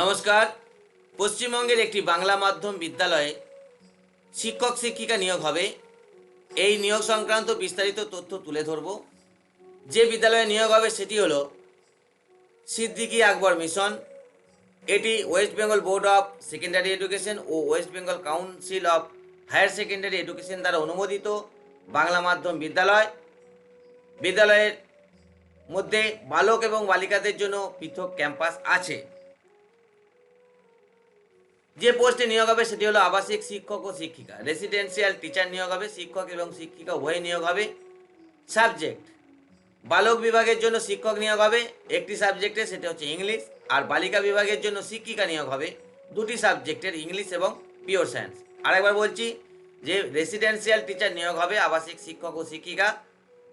নমস্কার। পশ্চিমবঙ্গের একটি বাংলা মাধ্যম বিদ্যালয়ে শিক্ষক শিক্ষিকা নিয়োগ হবে। এই নিয়োগ সংক্রান্ত বিস্তারিত তথ্য তুলে ধরব। যে বিদ্যালয়ে নিয়োগ হবে সেটি হলো সিদ্দিকী আকবর মিশন। এটি West Bengal Board of Secondary Education O West Bengal Council of Higher Secondary Education দ্বারা অনুমোদিত বাংলা মাধ্যম বিদ্যালয়। বিদ্যালয়ের মধ্যে বালক এবং বালিকাদের জন্য পৃথক ক্যাম্পাস আছে। যে পোস্টে নিয়োগ হবে সেটি হলো আবাসিক শিক্ষক ও শিক্ষিকা। রেসিডেন্সিয়াল টিচার নিয়োগ হবে, শিক্ষক এবং শিক্ষিকা উভয় নিয়োগ হবে। সাবজেক্ট বালক বিভাগের জন্য শিক্ষক নিয়োগ হবে, একটি সাবজেক্টে সেটা হচ্ছে ইংলিশ আর বালিকা বিভাগের জন্য শিক্ষিকা নিয়োগ হবে। দুটি সাবজেক্টের ইংলিশ এবং পিওর সায়েন্স আরেকবার বলছি, যে রেসিডেন্সিয়াল টিচার নিয়োগ হবে, আবাসিক শিক্ষক ও শিক্ষিকা।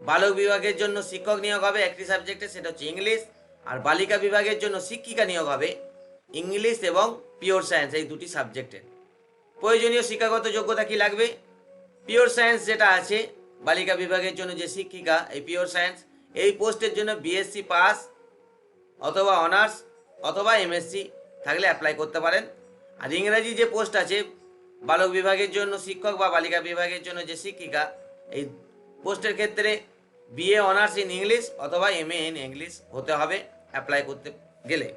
বালক বিভাগের জন্য শিক্ষক নিয়োগ হবে, একটি সাবজেক্টে সেটা হচ্ছে ইংলিশ আর বালিকা বিভাগের জন্য শিক্ষিকা নিয়োগ হবে। ইংলিশ এবং পিওর সায়েন্স, এই দুটি সাবজেক্টের। প্রয়োজনীয় শিক্ষাগত যোগ্যতা কি লাগবে? পিওর সায়েন্স যেটা আছে, বালিকা বিভাগের জন্য যে শিক্ষিকা, এই পিওর সায়েন্স, এই পোস্টের জন্য বিএসসি পাস অথবা অনার্স অথবা এমএসসি থাকলে অ্যাপ্লাই করতে পারেন। আর ইংরাজি যে পোস্ট আছে, বালক বিভাগের জন্য শিক্ষক বা বালিকা বিভাগের জন্য যে শিক্ষিকা, এই পোস্টের ক্ষেত্রে বিএ অনার্স ইন ইংলিশ অথবা এম এ ইন ইংলিশ হতে হবে অ্যাপ্লাই করতে গেলে।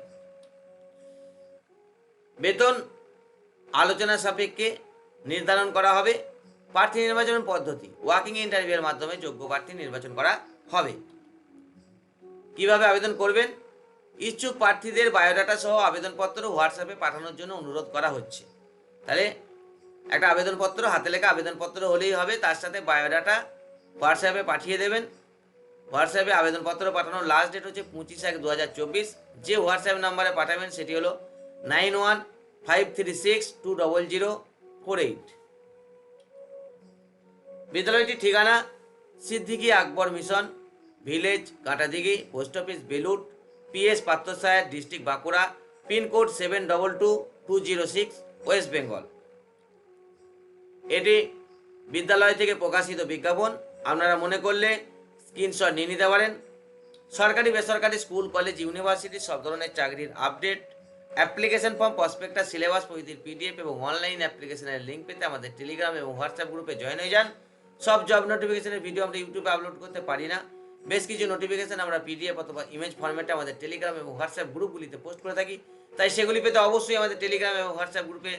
বেতন আলোচনা সাপেক্ষে নির্ধারণ করা হবে। প্রার্থী নির্বাচন পদ্ধতি, ওয়াকিং ইন্টারভিউয়ের মাধ্যমে যোগ্য প্রার্থী নির্বাচন করা হবে। কীভাবে আবেদন করবেন? ইচ্ছুক প্রার্থীদের বায়োডাটা সহ আবেদনপত্র হোয়াটসঅ্যাপে পাঠানোর জন্য অনুরোধ করা হচ্ছে। তাহলে একটা আবেদনপত্র, হাতে লেখা আবেদনপত্র হলেই হবে, তার সাথে বায়োডাটা হোয়াটসঅ্যাপে পাঠিয়ে দেবেন। হোয়াটসঅ্যাপে আবেদনপত্র পাঠানোর লাস্ট ডেট হচ্ছে পঁচিশ এক দু যে হোয়াটসঅ্যাপ নাম্বারে পাঠাবেন, সেটি হলো nine one five three six two double zero four eight. বিদ্যালয়টির ঠিকানা, Siddiqui Akbar mission, village, কাঁটাদিঘি, post office Belut PS Patrasayer, district Bankura, pin code seven double two two zero six, West Bengal. এটি বিদ্যালয় থেকে প্রকাশিত বিজ্ঞাপন। আপনারা মনে করলে স্ক্রিনশট নিয়ে নিতে পারেন। সরকারি, বেসরকারি, স্কুল, কলেজ, ইউনিভার্সিটি সব ধরনের চাকরির update application form, prospectus, syllabus প্রভৃতির পিডিএফ এবং অনলাইন অ্যাপ্লিকেশনের লিঙ্ক পেতে আমাদের টেলিগ্রাম এবং হোয়াটসঅ্যাপ গ্রুপে জয়েন হয়ে যান। সব জব নোটিফিকেশনের ভিডিও আমরা ইউটিউবে আপলোড করতে পারি না। বেশ কিছু নোটিফিকেশন আমরা পিডিএফ অথবা ইমেজ ফরম্যাটে আমাদের টেলিগ্রাম এবং হোয়াটসঅ্যাপ গ্রুপগুলিতে পোস্ট করে থাকি। তাই সেগুলি পেতে অবশ্যই আমাদের টেলিগ্রাম এবং হোয়াটসঅ্যাপ গ্রুপে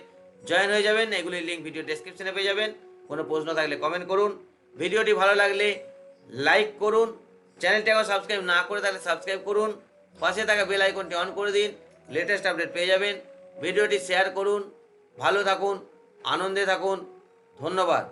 জয়েন হয়ে যাবেন। এগুলির লিঙ্ক ভিডিও ডেসক্রিপশনে পেয়ে যাবেন। কোনো প্রশ্ন থাকলে কমেন্ট করুন। ভিডিওটি ভালো লাগলে লাইক করুন। চ্যানেলটি এখন সাবস্ক্রাইব না করে তাহলে সাবস্ক্রাইব করুন। পাশে থাকা বেল আইকনটি অন করে দিন। লেটেস্ট আপডেট পেয়ে যাবেন। ভিডিওটি শেয়ার করুন ভালো থাকুন আনন্দে থাকুন। ধন্যবাদ।